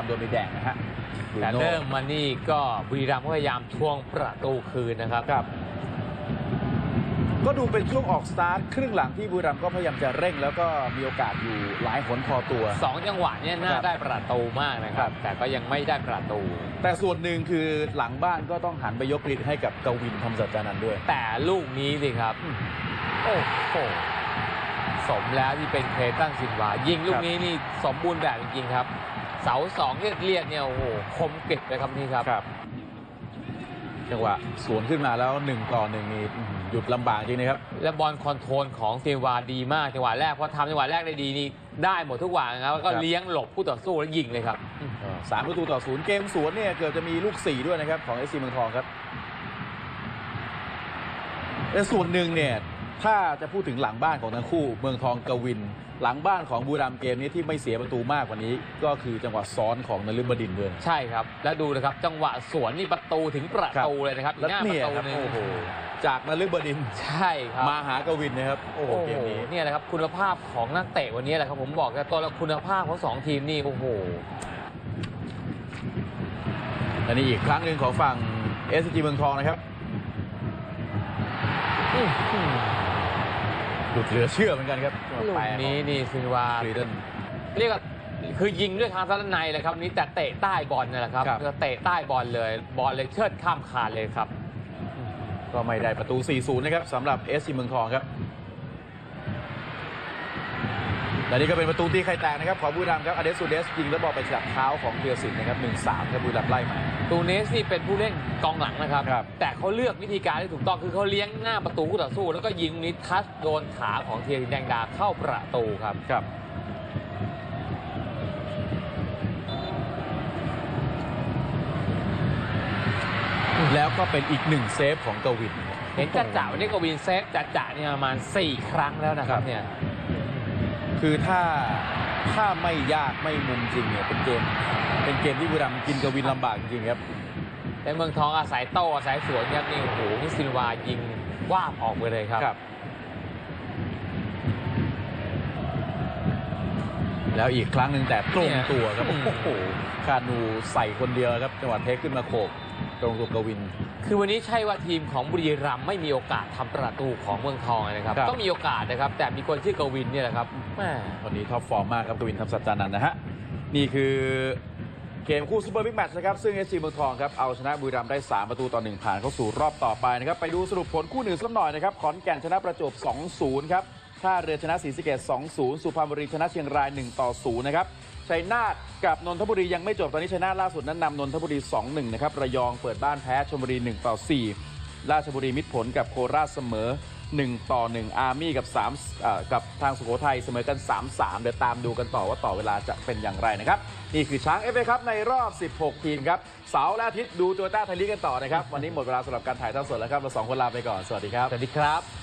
ตามโดนใบแดงนะฮะแต่บรูโน่เริ่มมานี่ก็บุรีรัมย์ก็พยายามทวงประตูคืนนะครับครับ ก็ดูเป็นช่วงออกสตาร์ทครึ่งหลังที่บุรีรัมย์ก็พยายามจะเร่ง แล้วก็มีโอกาสอยู่หลายหนพอตัวสองจังหวะเนี่ยน่าครับได้ประตูมากนะคครัรับบแต่ก็ยังไม่ได้ประตู แต่ส่วนหนึ่งคือหลังบ้านก็ต้องหันไปยกเครดิตให้กับกวินธรรมสัจจานันท์ด้วย แต่ลูกนี้สิครับโอ้โหสมแล้วที่เป็นเคลตันซินวายิงลูคกรับนี้นี่สมบูรณ์แบบจริงๆครับ เสาสองที่เรียกเนี่ยโอ้โหคมกริบเลยครับนี่ครับครับจังหวะสวนขึ้นมาแล้วหนึ่งต่อหนึ่งนี่อื้อหือหยุดลำบากจริงนะครับ และบอลคอนโทรลของซินวาดีมากจังหวะแรกพอทำจังหวะแรกได้ดีนี่ได้หมดทุกหวะนะครับแล้วก็ครับเลี้ยงหลบผู้ต่อสู้แล้วยิงเลยครับสามประตูต่อศูนย์เกมสวนเนี่ยเกือบจะมีลูกสี่ด้วยนะครับของเอซีเมืองทองครับแต่ส่วนหนึ่งเนี่ย ถ้าจะพูดถึงหลังบ้านของทั้งคู่ เมืองทองกวิน หลังบ้านของบูรามย์เกมนี้ที่ไม่เสียประตูมากกว่านี้ ก็คือจังหวะซ้อนของนฤบดินทร์ด้วยใช่ครับ แล้วดูนะครับจังหวะสวนนี่ประตูถึงประตูเลยนะครับอีแล้วกหน้าปเนี่ยระตูครับหนึงโอ้โหจากนฤบดินทร์ใช่ครับมาหากวินนะครับโอ้โหโอ้เกโหมนี้เนี่ยนะครับคุณภาพของนักเตะวันนี้แหละครับผมบอกกันตัวละคุณภาพของสองทีมนี่โอ้โหอันนี้อีกครั้งหนึ่งของฝั่งเอสจีเมืองทองนะครับอื้อ หือหลุดเหลือเชื่อเหมือนกันครับลูกแปลนี้นี่ซินวาฟรีเดนเรียกว่าคือยิงด้วยทางด้านในเลยครับนี่แต่เตะใต้บอลนี่แหละครับครับเตะใต้บอลเลยบอลเลยเชิดข้ามคานเลยครับ ก็ไม่ได้ประตู 4-0 นะครับสำหรับเอสซีเมืองทองครับ และนี่ก็เป็นประตูที่ใครแตกนะครับของบุรีรัมย์ครับอเดสซูเดสยิงแล้วบอลไปจากเท้าของเทียสินนะครับ1-3ครับบุรีรัมย์ไล่มาตูเนสนี่เป็นผู้เล่นกองหลังนะครับ ครับ แต่เขาเลือกวิธีการที่ถูกต้องคือเขาเลี้ยงหน้าประตูคู่ต่อสู้ แล้วก็ยิงนี้ทัชโดนขาของเทียรินแดงดาเข้าประตูครับ ครับแล้วก็เป็นอีกหนึ่งเซฟของกวิน เห็นจัดจ่าวันนี้กวินเซฟจัดจ่าเนี่ยประมาณ 4 ครั้งแล้วนะครัครับบ เนี่ย คือถ้าถ้าไม่ยากไม่มุมจริงเนี่ยเป็นเกม เป็นเกมที่บุรีรัมย์กินกวินลำบากจริงๆครับแต่เมืองทองอาศัยโต้อาศัยสวนครับนี่โอ้โหนี่ซินวายิงว่าบออกไปเลยครับครับแล้วอีกครั้งหนึ่งแต่ตรงตัวครับเนี่ยโอ้โหคานูใส่คนเดียวครับจังหวะเทคขึ้นมาโขก ตรงตัวกวิน คือวันนี้ใช่ว่าทีมของบุรีรัมย์ไม่มีโอกาสทำประตูของเมืองทองนะครับ ครับ ต้องมีโอกาสนะครับ แต่มีคนชื่อกวินเนี่ยแหละครับแม่วันนี้ท็อปฟอร์มมากครับกวินทำสัจจานันท์นะฮะ นี่คือเกมคู่ซูเปอร์บิ๊กแมตช์นะครับ ซึ่งเอซีเมืองทองครับเอาชนะบุรีรัมย์ได้ 3 ประตูต่อ 1 ผ่านเข้าสู่รอบต่อไปนะครับ ไปดูสรุปผลคู่หนึ่งสักหน่อยนะครับ ขอนแก่นชนะประจวบ 2-0 ครับ ท่าเรือชนะศรีสะเกษ2-0 สุพรรณบุรีชนะเชียงราย1ต่อ0นะครับชัยนาทกับนนทบุรียังไม่จบตอนนี้ชัยนาทล่าสุดนั้นนำนนทบุรี 2-1 นะครับ ระยองเปิดบ้านแพ้ชลบุรี1ต่อ4ราชบุรีมิตรผลกับโคราชเสมอ 1 ต่อ 1 อาร์มี่กับ3กับทางสุโขทัยเสมอกัน 3-3 เดี๋ยวตามดูกันต่อว่าต่อเวลาจะเป็นอย่างไรนะครับ นี่คือช้างเอฟเอครับในรอบ 16 ทีมครับ เสาร์และอาทิตย์ดูตัวต้าไทยลีกกันต่อนะครับ วันนี้หมดเวลาสำหรับการถ่ายทอดสดแล้วครับ เราสองคนลาไปก่อน สวัสดีครับ สวัสดีครับ